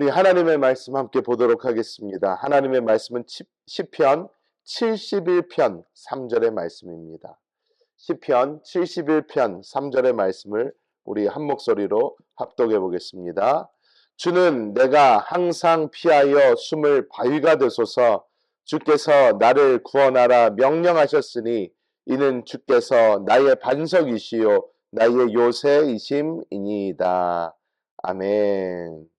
우리 하나님의 말씀 함께 보도록 하겠습니다. 하나님의 말씀은 시편 71편 3절의 말씀입니다. 시편 71편 3절의 말씀을 우리 한 목소리로 합독해 보겠습니다. 주는 내가 항상 피하여 숨을 바위가 되소서 주께서 나를 구원하라 명령하셨으니 이는 주께서 나의 반석이시요 나의 요새이심이니이다. 아멘.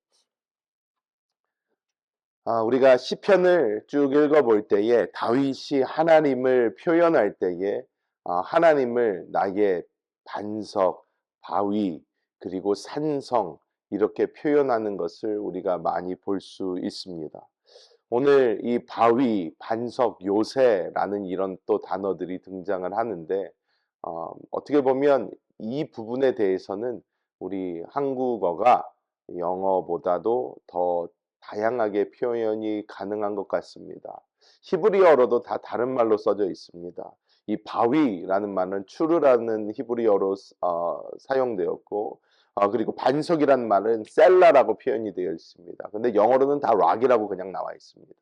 아, 우리가 시편을 쭉 읽어볼 때에 다윗이 하나님을 표현할 때에 아, 하나님을 나의 반석, 바위, 그리고 산성 이렇게 표현하는 것을 우리가 많이 볼 수 있습니다. 오늘 이 바위, 반석, 요새라는 이런 또 단어들이 등장을 하는데 어, 어떻게 보면 이 부분에 대해서는 우리 한국어가 영어보다도 더 다양하게 표현이 가능한 것 같습니다. 히브리어로도 다 다른 말로 써져 있습니다. 이 바위라는 말은 추르라는 히브리어로 어, 사용되었고 어, 그리고 반석이라는 말은 셀라라고 표현이 되어 있습니다. 근데 영어로는 다 락이라고 그냥 나와 있습니다.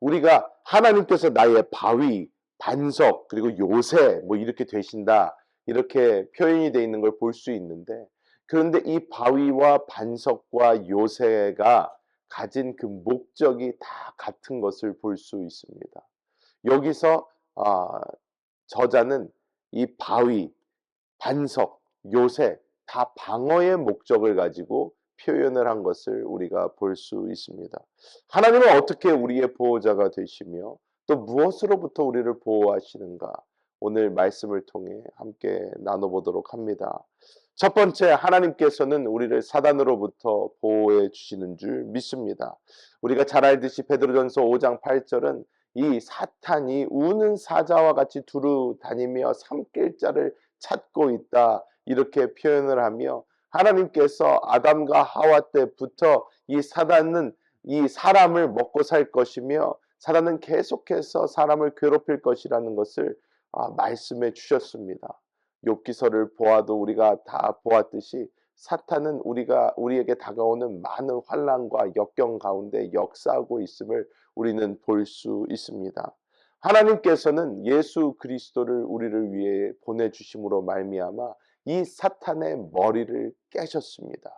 우리가 하나님께서 나의 바위, 반석, 그리고 요새 뭐 이렇게 되신다. 이렇게 표현이 되어 있는 걸 볼 수 있는데 그런데 이 바위와 반석과 요새가 가진 그 목적이 다 같은 것을 볼 수 있습니다. 여기서 어, 저자는 이 바위, 반석, 요새 다 방어의 목적을 가지고 표현을 한 것을 우리가 볼 수 있습니다. 하나님은 어떻게 우리의 보호자가 되시며 또 무엇으로부터 우리를 보호하시는가 오늘 말씀을 통해 함께 나눠보도록 합니다. 첫 번째 하나님께서는 우리를 사단으로부터 보호해 주시는 줄 믿습니다. 우리가 잘 알듯이 베드로전서 5장 8절은 이 사탄이 우는 사자와 같이 두루 다니며 삼킬 자를 찾고 있다. 이렇게 표현을 하며 하나님께서 아담과 하와 때부터 이 사단은 이 사람을 먹고 살 것이며 사단은 계속해서 사람을 괴롭힐 것이라는 것을 아, 말씀해 주셨습니다. 욥기서를 보아도 우리가 다 보았듯이 사탄은 우리가 우리에게 다가오는 많은 환란과 역경 가운데 역사하고 있음을 우리는 볼 수 있습니다. 하나님께서는 예수 그리스도를 우리를 위해 보내 주심으로 말미암아 이 사탄의 머리를 깨셨습니다.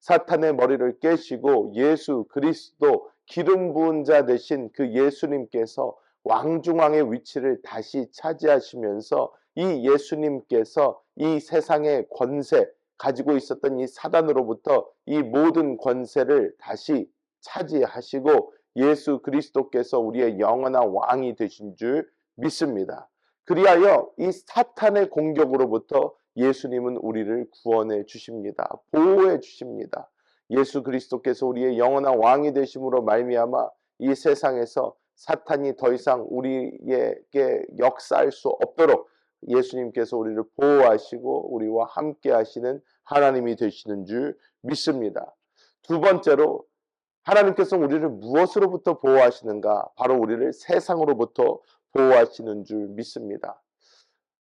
사탄의 머리를 깨시고 예수 그리스도 기름 부은 자 되신 그 예수님께서 왕중왕의 위치를 다시 차지하시면서 이 예수님께서 이 세상의 권세 가지고 있었던 이 사단으로부터 이 모든 권세를 다시 차지하시고 예수 그리스도께서 우리의 영원한 왕이 되신 줄 믿습니다. 그리하여 이 사탄의 공격으로부터 예수님은 우리를 구원해 주십니다. 보호해 주십니다. 예수 그리스도께서 우리의 영원한 왕이 되심으로 말미암아 이 세상에서 사탄이 더 이상 우리에게 역사할 수 없도록 예수님께서 우리를 보호하시고 우리와 함께 하시는 하나님이 되시는 줄 믿습니다. 두 번째로 하나님께서 우리를 무엇으로부터 보호하시는가? 바로 우리를 세상으로부터 보호하시는 줄 믿습니다.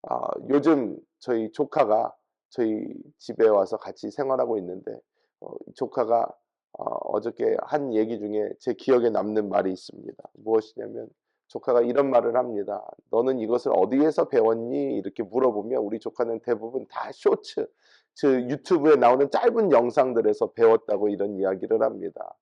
아, 요즘 저희 조카가 저희 집에 와서 같이 생활하고 있는데 어, 조카가 어, 저께한 얘기 중에 제 기억에 남는 말이 있습니다. 무엇이냐면 조카가 이런 말을 합니다. 너는 이것을 어디에서 배웠니? 이렇게 물어보면 우리 조카는 대부분 다 쇼츠, 즉 유튜브에 나오는 짧은 영상들에서 배웠다고 이런 이야기를 합니다.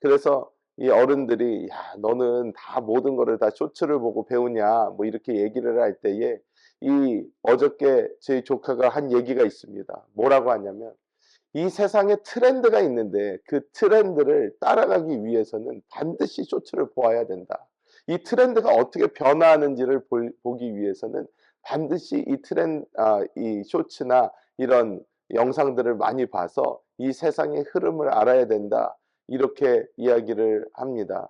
그래서 이 어른들이 야 너는 다 모든 거를 다 쇼츠를 보고 배우냐 뭐 이렇게 얘기를 할 때에 이 어저께 저희 조카가 한 얘기가 있습니다. 뭐라고 하냐면 이 세상에 트렌드가 있는데 그 트렌드를 따라가기 위해서는 반드시 쇼츠를 보아야 된다. 이 트렌드가 어떻게 변화하는지를 볼, 보기 위해서는 반드시 이 트렌 아, 이 쇼츠나 이런 영상들을 많이 봐서 이 세상의 흐름을 알아야 된다. 이렇게 이야기를 합니다.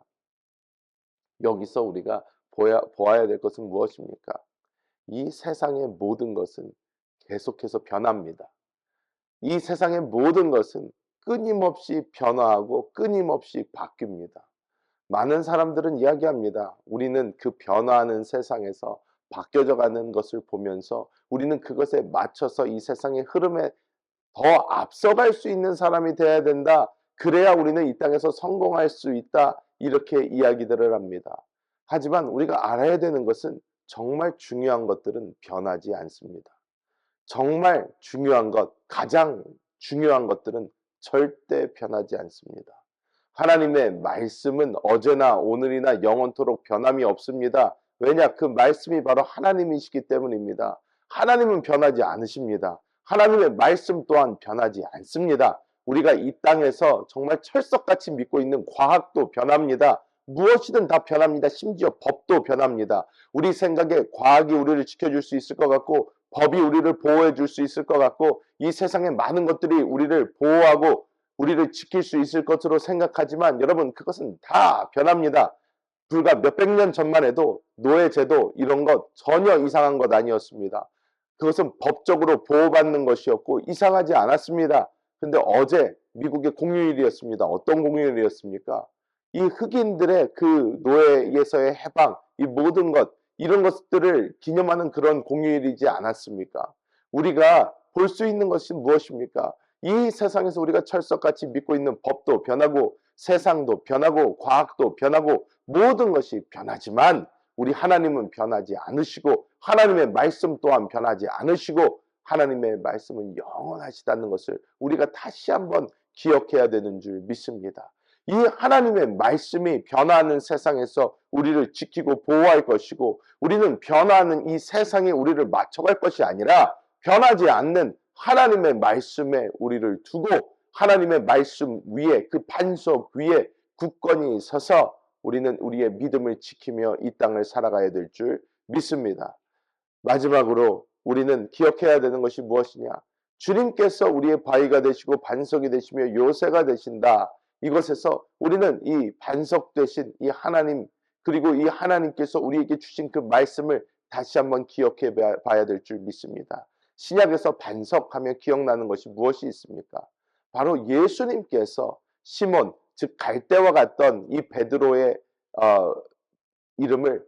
여기서 우리가 보야, 보아야 될 것은 무엇입니까? 이 세상의 모든 것은 계속해서 변합니다. 이 세상의 모든 것은 끊임없이 변화하고 끊임없이 바뀝니다. 많은 사람들은 이야기합니다. 우리는 그 변화하는 세상에서 바뀌어져 가는 것을 보면서 우리는 그것에 맞춰서 이 세상의 흐름에 더 앞서갈 수 있는 사람이 되어야 된다. 그래야 우리는 이 땅에서 성공할 수 있다. 이렇게 이야기들을 합니다. 하지만 우리가 알아야 되는 것은 정말 중요한 것들은 변하지 않습니다. 정말 중요한 것, 가장 중요한 것들은 절대 변하지 않습니다. 하나님의 말씀은 어제나 오늘이나 영원토록 변함이 없습니다. 왜냐? 그 말씀이 바로 하나님이시기 때문입니다. 하나님은 변하지 않으십니다. 하나님의 말씀 또한 변하지 않습니다. 우리가 이 땅에서 정말 철석같이 믿고 있는 과학도 변합니다. 무엇이든 다 변합니다. 심지어 법도 변합니다. 우리 생각에 과학이 우리를 지켜줄 수 있을 것 같고 법이 우리를 보호해 줄 수 있을 것 같고 이 세상의 많은 것들이 우리를 보호하고 우리를 지킬 수 있을 것으로 생각하지만 여러분 그것은 다 변합니다. 불과 몇백 년 전만 해도 노예제도 이런 것 전혀 이상한 것 아니었습니다. 그것은 법적으로 보호받는 것이었고 이상하지 않았습니다. 근데 어제 미국의 공휴일이었습니다. 어떤 공휴일이었습니까? 이 흑인들의 그 노예에서의 해방, 이 모든 것, 이런 것들을 기념하는 그런 공휴일이지 않았습니까? 우리가 볼 수 있는 것이 무엇입니까? 이 세상에서 우리가 철석같이 믿고 있는 법도 변하고 세상도 변하고 과학도 변하고 모든 것이 변하지만 우리 하나님은 변하지 않으시고 하나님의 말씀 또한 변하지 않으시고 하나님의 말씀은 영원하시다는 것을 우리가 다시 한번 기억해야 되는 줄 믿습니다. 이 하나님의 말씀이 변화하는 세상에서 우리를 지키고 보호할 것이고 우리는 변화하는 이 세상에 우리를 맞춰갈 것이 아니라 변하지 않는 하나님의 말씀에 우리를 두고 하나님의 말씀 위에 그 반석 위에 굳건히 서서 우리는 우리의 믿음을 지키며 이 땅을 살아가야 될 줄 믿습니다. 마지막으로 우리는 기억해야 되는 것이 무엇이냐? 주님께서 우리의 바위가 되시고 반석이 되시며 요새가 되신다. 이것에서 우리는 이 반석 되신 이 하나님 그리고 이 하나님께서 우리에게 주신 그 말씀을 다시 한번 기억해 봐야 될 줄 믿습니다. 신약에서 반석하며 기억나는 것이 무엇이 있습니까? 바로 예수님께서 시몬 즉 갈대와 같던 이 베드로의 어, 이름을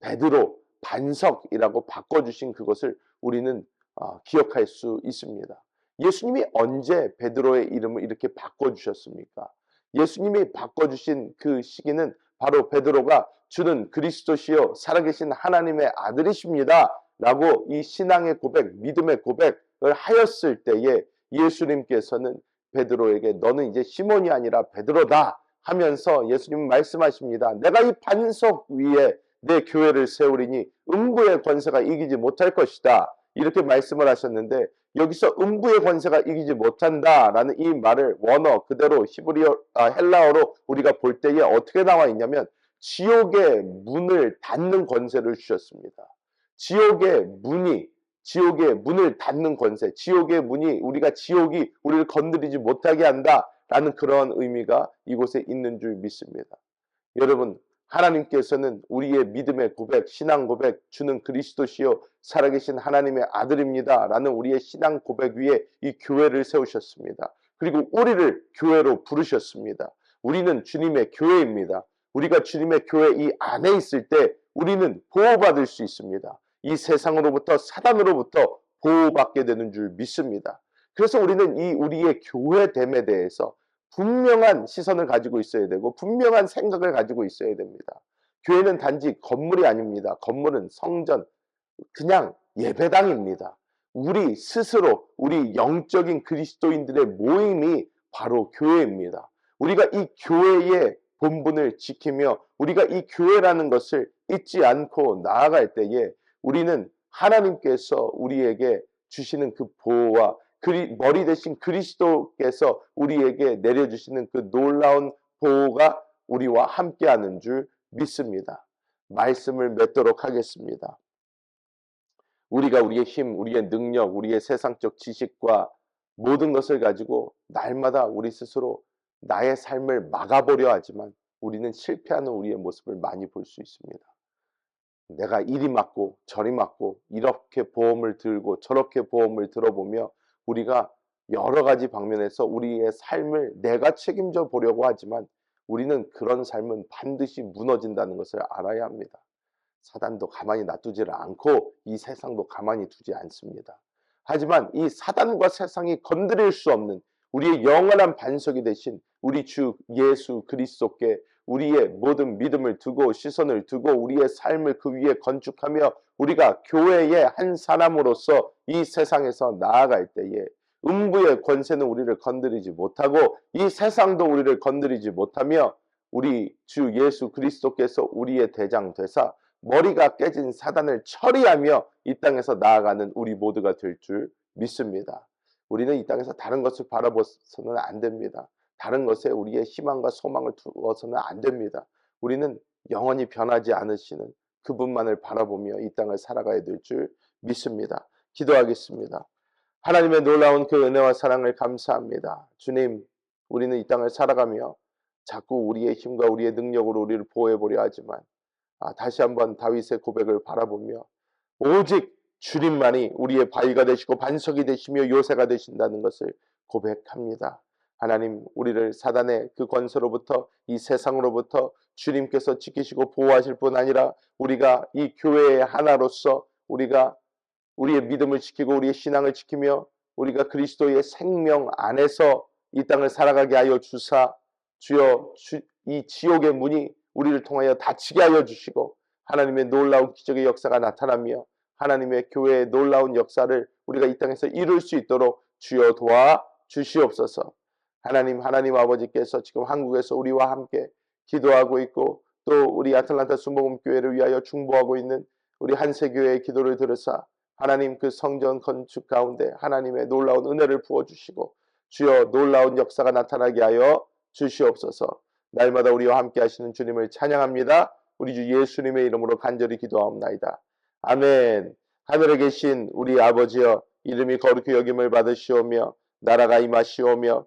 베드로 반석이라고 바꿔주신 그것을 우리는 어, 기억할 수 있습니다. 예수님이 언제 베드로의 이름을 이렇게 바꿔주셨습니까? 예수님이 바꿔주신 그 시기는 바로 베드로가 주는 그리스도시요 살아계신 하나님의 아들이십니다. 라고 이 신앙의 고백, 믿음의 고백을 하였을 때에 예수님께서는 베드로에게 너는 이제 시몬이 아니라 베드로다 하면서 예수님 말씀하십니다. 내가 이 반석 위에 내 교회를 세우리니 음부의 권세가 이기지 못할 것이다. 이렇게 말씀을 하셨는데 여기서 음부의 권세가 이기지 못한다라는 이 말을 원어 그대로 히브리어 아, 헬라어로 우리가 볼 때에 어떻게 나와 있냐면 지옥의 문을 닫는 권세를 주셨습니다. 지옥의 문이 지옥의 문을 닫는 권세, 지옥의 문이 우리가 지옥이 우리를 건드리지 못하게 한다라는 그런 의미가 이곳에 있는 줄 믿습니다. 여러분, 하나님께서는 우리의 믿음의 고백, 신앙 고백, 주는 그리스도시요 살아계신 하나님의 아들입니다라는 우리의 신앙 고백 위에 이 교회를 세우셨습니다. 그리고 우리를 교회로 부르셨습니다. 우리는 주님의 교회입니다. 우리가 주님의 교회 이 안에 있을 때 우리는 보호받을 수 있습니다. 이 세상으로부터 사단으로부터 보호받게 되는 줄 믿습니다. 그래서 우리는 이 우리의 교회됨에 대해서 분명한 시선을 가지고 있어야 되고 분명한 생각을 가지고 있어야 됩니다. 교회는 단지 건물이 아닙니다. 건물은 성전, 그냥 예배당입니다. 우리 스스로 우리 영적인 그리스도인들의 모임이 바로 교회입니다. 우리가 이 교회의 본분을 지키며 우리가 이 교회라는 것을 잊지 않고 나아갈 때에 우리는 하나님께서 우리에게 주시는 그 보호와 그리, 머리 대신 그리스도께서 우리에게 내려주시는 그 놀라운 보호가 우리와 함께하는 줄 믿습니다. 말씀을 맺도록 하겠습니다. 우리가 우리의 힘, 우리의 능력, 우리의 세상적 지식과 모든 것을 가지고 날마다 우리 스스로 나의 삶을 막아보려 하지만 우리는 실패하는 우리의 모습을 많이 볼 수 있습니다. 내가 이리 맞고 저리 맞고 이렇게 보험을 들고 저렇게 보험을 들어보며 우리가 여러 가지 방면에서 우리의 삶을 내가 책임져 보려고 하지만 우리는 그런 삶은 반드시 무너진다는 것을 알아야 합니다. 사단도 가만히 놔두지를 않고 이 세상도 가만히 두지 않습니다. 하지만 이 사단과 세상이 건드릴 수 없는 우리의 영원한 반석이 되신 우리 주 예수 그리스도께 우리의 모든 믿음을 두고 시선을 두고 우리의 삶을 그 위에 건축하며 우리가 교회의 한 사람으로서 이 세상에서 나아갈 때에 음부의 권세는 우리를 건드리지 못하고 이 세상도 우리를 건드리지 못하며 우리 주 예수 그리스도께서 우리의 대장 되사 머리가 깨진 사단을 처리하며 이 땅에서 나아가는 우리 모두가 될 줄 믿습니다. 우리는 이 땅에서 다른 것을 바라보서는 안 됩니다. 다른 것에 우리의 희망과 소망을 두어서는 안 됩니다. 우리는 영원히 변하지 않으시는 그분만을 바라보며 이 땅을 살아가야 될 줄 믿습니다. 기도하겠습니다. 하나님의 놀라운 그 은혜와 사랑을 감사합니다. 주님, 우리는 이 땅을 살아가며 자꾸 우리의 힘과 우리의 능력으로 우리를 보호해 보려 하지만 아, 다시 한번 다윗의 고백을 바라보며 오직 주님만이 우리의 바위가 되시고 반석이 되시며 요새가 되신다는 것을 고백합니다. 하나님 우리를 사단의 그 권세로부터 이 세상으로부터 주님께서 지키시고 보호하실 뿐 아니라 우리가 이 교회의 하나로서 우리가 우리의 믿음을 지키고 우리의 신앙을 지키며 우리가 그리스도의 생명 안에서 이 땅을 살아가게 하여 주사 주여 주, 이 지옥의 문이 우리를 통하여 닫히게 하여 주시고 하나님의 놀라운 기적의 역사가 나타나며 하나님의 교회의 놀라운 역사를 우리가 이 땅에서 이룰 수 있도록 주여 도와 주시옵소서. 하나님 하나님 아버지께서 지금 한국에서 우리와 함께 기도하고 있고 또 우리 아틀란타 순복음 교회를 위하여 중보하고 있는 우리 한세교회의 기도를 들으사 하나님 그 성전 건축 가운데 하나님의 놀라운 은혜를 부어 주시고 주여 놀라운 역사가 나타나게 하여 주시옵소서. 날마다 우리와 함께 하시는 주님을 찬양합니다. 우리 주 예수님의 이름으로 간절히 기도하옵나이다. 아멘. 하늘에 계신 우리 아버지여 이름이 거룩히 여김을 받으시오며 나라가 임하시오며